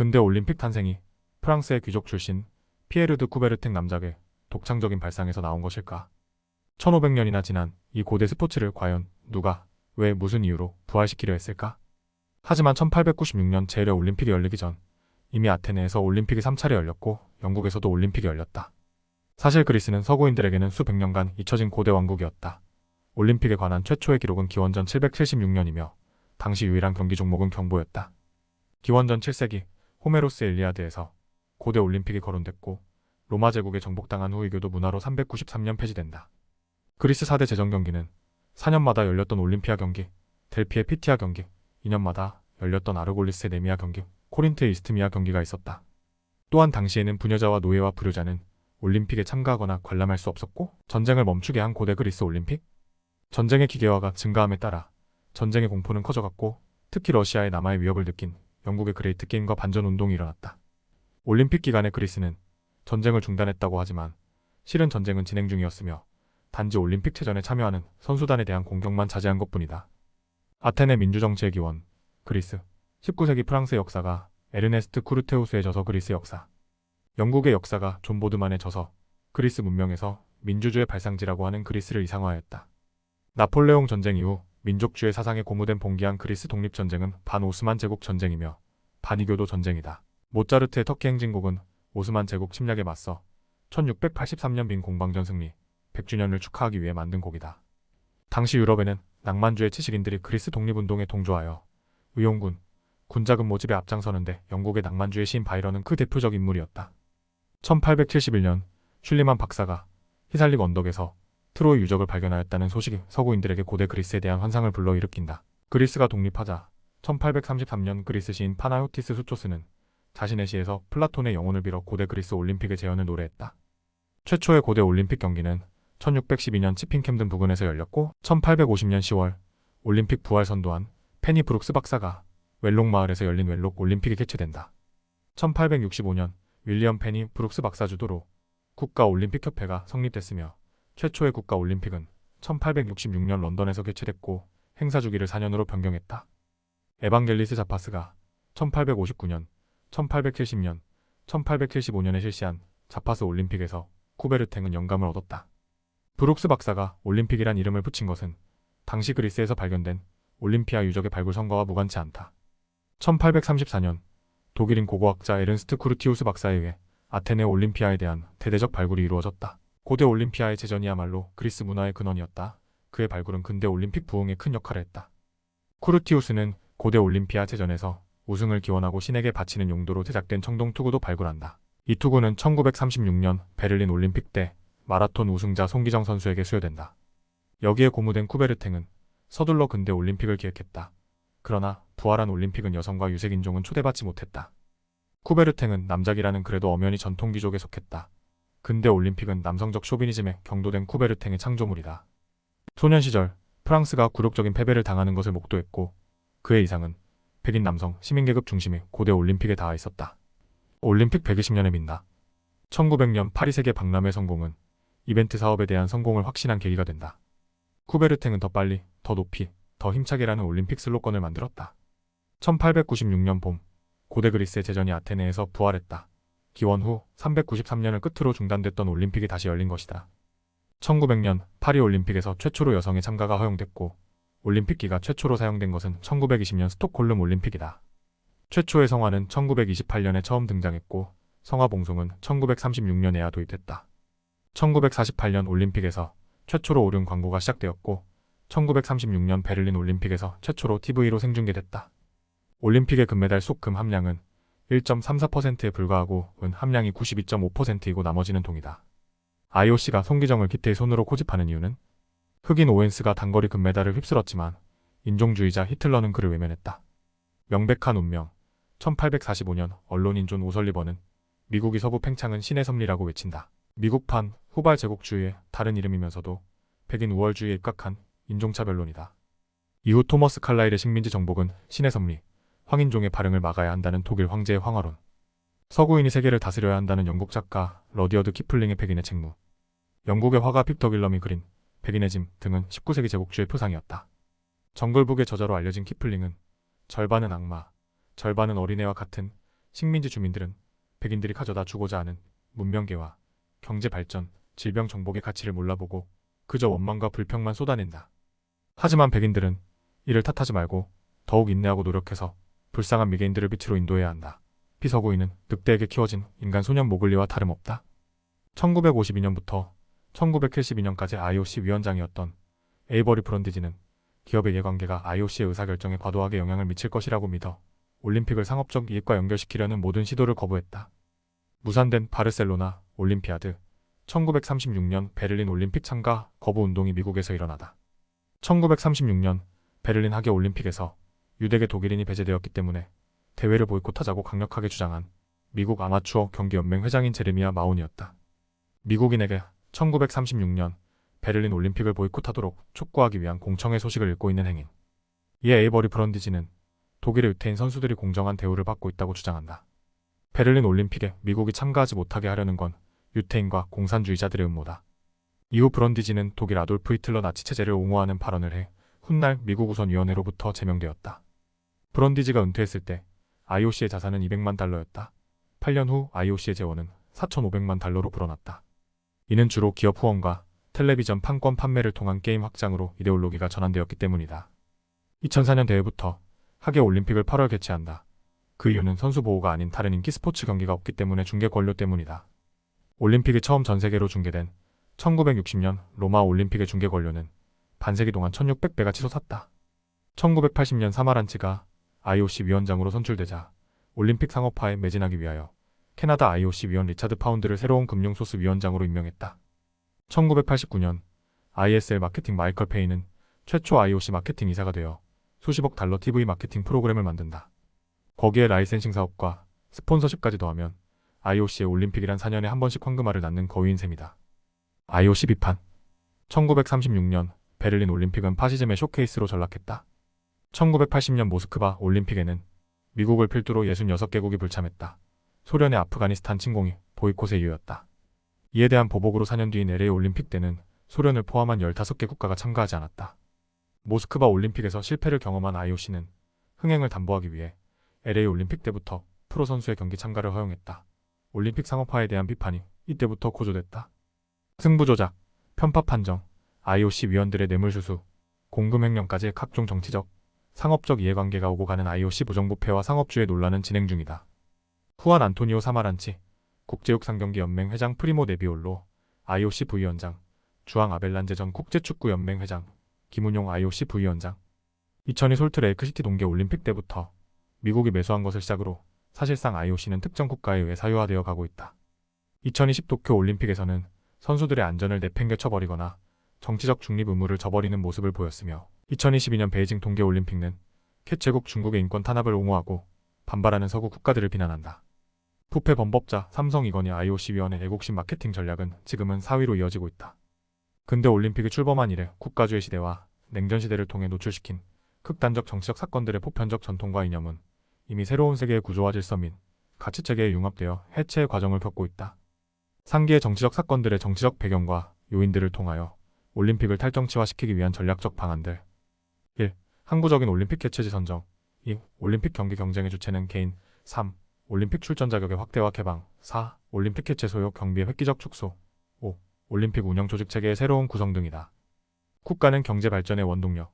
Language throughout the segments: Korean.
근대 올림픽 탄생이 프랑스의 귀족 출신 피에르 드 쿠베르탱 남작의 독창적인 발상에서 나온 것일까? 1500년이나 지난 이 고대 스포츠를 과연 누가, 왜, 무슨 이유로 부활시키려 했을까? 하지만 1896년 제1회 올림픽이 열리기 전 이미 아테네에서 올림픽이 3차례 열렸고 영국에서도 올림픽이 열렸다. 사실 그리스는 서구인들에게는 수백 년간 잊혀진 고대 왕국이었다. 올림픽에 관한 최초의 기록은 기원전 776년이며 당시 유일한 경기 종목은 경보였다. 기원전 7세기 호메로스의 일리아드에서 고대 올림픽이 거론됐고 로마 제국에 정복당한 후 이교도 문화로 393년 폐지된다. 그리스 4대 제정 경기는 4년마다 열렸던 올림피아 경기, 델피의 피티아 경기, 2년마다 열렸던 아르골리스의 네미아 경기, 코린트의 이스트미아 경기가 있었다. 또한 당시에는 부녀자와 노예와 불효자는 올림픽에 참가하거나 관람할 수 없었고 전쟁을 멈추게 한 고대 그리스 올림픽? 전쟁의 기계화가 증가함에 따라 전쟁의 공포는 커져갔고 특히 러시아의 남하의 위협을 느낀 영국의 그레이트 게임과 반전 운동이 일어났다. 올림픽 기간에 그리스는 전쟁을 중단했다고 하지만 실은 전쟁은 진행 중이었으며 단지 올림픽 체전에 참여하는 선수단에 대한 공격만 자제한 것뿐이다. 아테네 민주정치의 기원, 그리스, 19세기 프랑스의 역사가 에르네스트 쿠르테우스의 저서 그리스 역사, 영국의 역사가 존 보드만의 저서 그리스 문명에서 민주주의 발상지라고 하는 그리스를 이상화하였다. 나폴레옹 전쟁 이후 민족주의 사상에 고무된 봉기한 그리스 독립전쟁은 반 오스만 제국 전쟁이며 반이교도 전쟁이다. 모차르트의 터키 행진곡은 오스만 제국 침략에 맞서 1683년 빈 공방전 승리 100주년을 축하하기 위해 만든 곡이다. 당시 유럽에는 낭만주의 치식인들이 그리스 독립운동에 동조하여 의용군, 군자금 모집에 앞장서는데 영국의 낭만주의 시인 바이런은 그 대표적 인물이었다. 1871년 슐리만 박사가 히살릭 언덕에서 트로이 유적을 발견하였다는 소식이 서구인들에게 고대 그리스에 대한 환상을 불러일으킨다. 그리스가 독립하자 1833년 그리스 시인 파나요티스 수초스는 자신의 시에서 플라톤의 영혼을 빌어 고대 그리스 올림픽의 재현을 노래했다. 최초의 고대 올림픽 경기는 1612년 치핑캠든 부근에서 열렸고 1850년 10월 올림픽 부활 선 도한 페니 브룩스 박사가 웰록 마을에서 열린 웰록 올림픽이 개최된다. 1865년 윌리엄 페니 브룩스 박사 주도로 국가 올림픽 협회가 성립됐으며 최초의 국가 올림픽은 1866년 런던에서 개최됐고 행사 주기를 4년으로 변경했다. 에반겔리스 자파스가 1859년, 1870년, 1875년에 실시한 자파스 올림픽에서 쿠베르탱은 영감을 얻었다. 브룩스 박사가 올림픽이란 이름을 붙인 것은 당시 그리스에서 발견된 올림피아 유적의 발굴 성과와 무관치 않다. 1834년 독일인 고고학자 에른스트 쿠르티우스 박사에 의해 아테네 올림피아에 대한 대대적 발굴이 이루어졌다. 고대 올림피아의 재전이야말로 그리스 문화의 근원이었다. 그의 발굴은 근대 올림픽 부흥에 큰 역할을 했다. 쿠르티우스는 고대 올림피아 재전에서 우승을 기원하고 신에게 바치는 용도로 제작된 청동 투구도 발굴한다. 이 투구는 1936년 베를린 올림픽 때 마라톤 우승자 송기정 선수에게 수여된다. 여기에 고무된 쿠베르탱은 서둘러 근대 올림픽을 기획했다. 그러나 부활한 올림픽은 여성과 유색인종은 초대받지 못했다. 쿠베르탱은 남작이라는 그래도 엄연히 전통귀족에 속했다. 근대 올림픽은 남성적 쇼비니즘에 경도된 쿠베르탱의 창조물이다. 소년 시절 프랑스가 굴욕적인 패배를 당하는 것을 목도했고 그의 이상은 백인 남성 시민계급 중심의 고대 올림픽에 닿아 있었다. 올림픽 120년에 민다. 1900년 파리 세계 박람회 성공은 이벤트 사업에 대한 성공을 확신한 계기가 된다. 쿠베르탱은 더 빨리, 더 높이, 더 힘차게라는 올림픽 슬로건을 만들었다. 1896년 봄, 고대 그리스의 재전이 아테네에서 부활했다. 기원 후 393년을 끝으로 중단됐던 올림픽이 다시 열린 것이다. 1900년 파리 올림픽에서 최초로 여성의 참가가 허용됐고 올림픽기가 최초로 사용된 것은 1920년 스톡홀름 올림픽이다. 최초의 성화는 1928년에 처음 등장했고 성화 봉송은 1936년에야 도입됐다. 1948년 올림픽에서 최초로 오륜 광고가 시작되었고 1936년 베를린 올림픽에서 최초로 TV로 생중계됐다. 올림픽의 금메달 속금 함량은 1.34%에 불과하고 은 함량이 92.5%이고 나머지는 동이다. IOC가 송기정을 기태의 손으로 고집하는 이유는 흑인 오웬스가 단거리 금메달을 휩쓸었지만 인종주의자 히틀러는 그를 외면했다. 명백한 운명 1845년 언론인 존 오설리버는 미국이 서부 팽창은 신의 섭리라고 외친다. 미국판 후발 제국주의의 다른 이름이면서도 백인 우월주의에 입각한 인종차별론이다. 이후 토머스 칼라일의 식민지 정복은 신의 섭리, 황인종의 발흥을 막아야 한다는 독일 황제의 황화론, 서구인이 세계를 다스려야 한다는 영국 작가 러디어드 키플링의 백인의 책무, 영국의 화가 핍터 길럼이 그린 백인의 짐 등은 19세기 제국주의 표상이었다. 정글북의 저자로 알려진 키플링은 절반은 악마, 절반은 어린애와 같은 식민지 주민들은 백인들이 가져다 주고자 하는 문명계와 경제 발전, 질병 정복의 가치를 몰라보고 그저 원망과 불평만 쏟아낸다. 하지만 백인들은 이를 탓하지 말고 더욱 인내하고 노력해서 불쌍한 미개인들을 빛으로 인도해야 한다. 피서구이는 늑대에게 키워진 인간 소년 모글리와 다름없다. 1952년부터 1972년까지 IOC 위원장이었던 에이버리 브런디지는 기업의 이해관계가 IOC의 의사결정에 과도하게 영향을 미칠 것이라고 믿어 올림픽을 상업적 이익과 연결시키려는 모든 시도를 거부했다. 무산된 바르셀로나 올림피아드 1936년 베를린 올림픽 참가 거부 운동이 미국에서 일어나다. 1936년 베를린 하계 올림픽에서 유대계 독일인이 배제되었기 때문에 대회를 보이콧하자고 강력하게 주장한 미국 아마추어 경기 연맹 회장인 제레미야 마온이었다. 미국인에게 1936년 베를린 올림픽을 보이콧하도록 촉구하기 위한 공청회 소식을 읽고 있는 행인. 이에 에이버리 브런디지는 독일의 유태인 선수들이 공정한 대우를 받고 있다고 주장한다. 베를린 올림픽에 미국이 참가하지 못하게 하려는 건 유태인과 공산주의자들의 음모다. 이후 브런디지는 독일 아돌프 히틀러 나치 체제를 옹호하는 발언을 해 훗날 미국 우선위원회로부터 제명되었다. 브런디지가 은퇴했을 때 IOC의 자산은 200만 달러였다. 8년 후 IOC의 재원은 4,500만 달러로 불어났다. 이는 주로 기업 후원과 텔레비전 판권 판매를 통한 게임 확장으로 이데올로기가 전환되었기 때문이다. 2004년 대회부터 하계 올림픽을 8월 개최한다. 그 이유는 선수 보호가 아닌 다른 인기 스포츠 경기가 없기 때문에 중계 권료 때문이다. 올림픽이 처음 전 세계로 중계된 1960년 로마 올림픽의 중계 권료는 반세기 동안 1600배가 치솟았다. 1980년 사마란치가 IOC 위원장으로 선출되자 올림픽 상업화에 매진하기 위하여 캐나다 IOC 위원 리차드 파운드를 새로운 금융소스 위원장으로 임명했다. 1989년 ISL 마케팅 마이컬 페이는 최초 IOC 마케팅 이사가 되어 수십억 달러 TV 마케팅 프로그램을 만든다. 거기에 라이센싱 사업과 스폰서십까지 더하면 IOC의 올림픽이란 4년에 한 번씩 황금알을 낳는 거위인 셈이다. IOC 비판 1936년 베를린 올림픽은 파시즘의 쇼케이스로 전락했다. 1980년 모스크바 올림픽에는 미국을 필두로 66개국이 불참했다. 소련의 아프가니스탄 침공이 보이콧의 이유였다. 이에 대한 보복으로 4년 뒤인 LA 올림픽 때는 소련을 포함한 15개 국가가 참가하지 않았다. 모스크바 올림픽에서 실패를 경험한 IOC는 흥행을 담보하기 위해 LA 올림픽 때부터 프로 선수의 경기 참가를 허용했다. 올림픽 상업화에 대한 비판이 이때부터 고조됐다. 승부 조작, 편파 판정, IOC 위원들의 뇌물수수, 공금 횡령까지 각종 정치적, 상업적 이해관계가 오고 가는 IOC 부정부패와 상업주의 논란은 진행 중이다. 후안 안토니오 사마란치, 국제육상경기연맹 회장 프리모 네비올로, IOC 부위원장, 주앙 아벨란제 전 국제축구연맹 회장, 김은용 IOC 부위원장. 2002 솔트 레이크시티 동계 올림픽 때부터 미국이 매수한 것을 시작으로 사실상 IOC는 특정 국가에 의해 사유화되어 가고 있다. 2020 도쿄 올림픽에서는 선수들의 안전을 내팽개쳐버리거나 정치적 중립 의무를 저버리는 모습을 보였으며 2022년 베이징 동계올림픽은 개최국 중국의 인권 탄압을 옹호하고 반발하는 서구 국가들을 비난한다. 부패 범법자 삼성 이건희 IOC 위원회 애국심 마케팅 전략은 지금은 4위로 이어지고 있다. 근대 올림픽이 출범한 이래 국가주의 시대와 냉전 시대를 통해 노출시킨 극단적 정치적 사건들의 보편적 전통과 이념은 이미 새로운 세계의 구조와 질서 및 가치 체계에 융합되어 해체의 과정을 겪고 있다. 상기의 정치적 사건들의 정치적 배경과 요인들을 통하여 올림픽을 탈정치화시키기 위한 전략적 방안들 1. 항구적인 올림픽 개최지 선정 2. 올림픽 경기 경쟁의 주체는 개인 3. 올림픽 출전 자격의 확대와 개방 4. 올림픽 개최 소요 경비의 획기적 축소 5. 올림픽 운영 조직 체계의 새로운 구성 등이다. 국가는 경제 발전의 원동력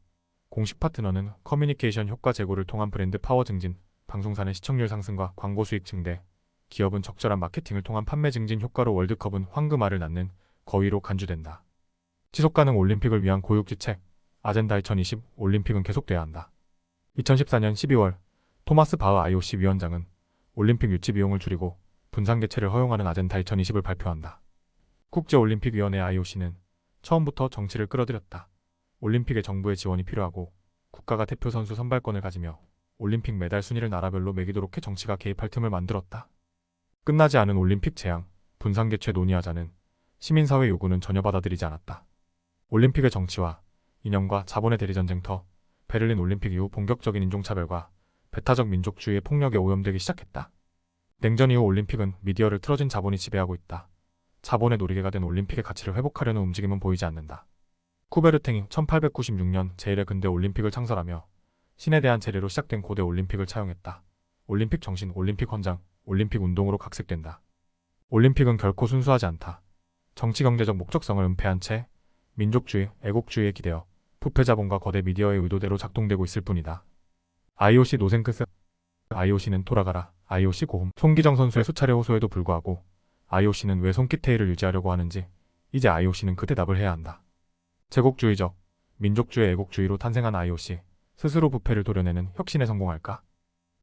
공식 파트너는 커뮤니케이션 효과 제고를 통한 브랜드 파워 증진 방송사는 시청률 상승과 광고 수익 증대 기업은 적절한 마케팅을 통한 판매 증진 효과로 월드컵은 황금알을 낳는 거위로 간주된다. 지속가능 올림픽을 위한 고육지책 아젠다 2020 올림픽은 계속돼야 한다. 2014년 12월 토마스 바흐 IOC 위원장은 올림픽 유치 비용을 줄이고 분산 개최를 허용하는 아젠다 2020을 발표한다. 국제올림픽위원회 IOC는 처음부터 정치를 끌어들였다. 올림픽에 정부의 지원이 필요하고 국가가 대표 선수 선발권을 가지며 올림픽 메달 순위를 나라별로 매기도록 해 정치가 개입할 틈을 만들었다. 끝나지 않은 올림픽 재앙, 분산 개최 논의하자는 시민사회 요구는 전혀 받아들이지 않았다. 올림픽의 정치와 이념과 자본의 대리전쟁터, 베를린 올림픽 이후 본격적인 인종차별과 배타적 민족주의의 폭력에 오염되기 시작했다. 냉전 이후 올림픽은 미디어를 틀어진 자본이 지배하고 있다. 자본의 놀이개가 된 올림픽의 가치를 회복하려는 움직임은 보이지 않는다. 쿠베르탱이 1896년 제1회 근대 올림픽을 창설하며 신에 대한 제례로 시작된 고대 올림픽을 차용했다. 올림픽 정신, 올림픽 헌장, 올림픽 운동으로 각색된다. 올림픽은 결코 순수하지 않다. 정치 경제적 목적성을 은폐한 채 민족주의, 애국주의에 기대어 부패 자본과 거대 미디어의 의도대로 작동되고 있을 뿐이다. IOC 노생크스 IOC는 돌아가라. IOC 고음. 송기정 선수의 수차례 호소에도 불구하고 IOC는 왜 손기태일을 유지하려고 하는지 이제 IOC는 그 대답을 해야 한다. 제국주의적, 민족주의 애국주의로 탄생한 IOC 스스로 부패를 도려내는 혁신에 성공할까?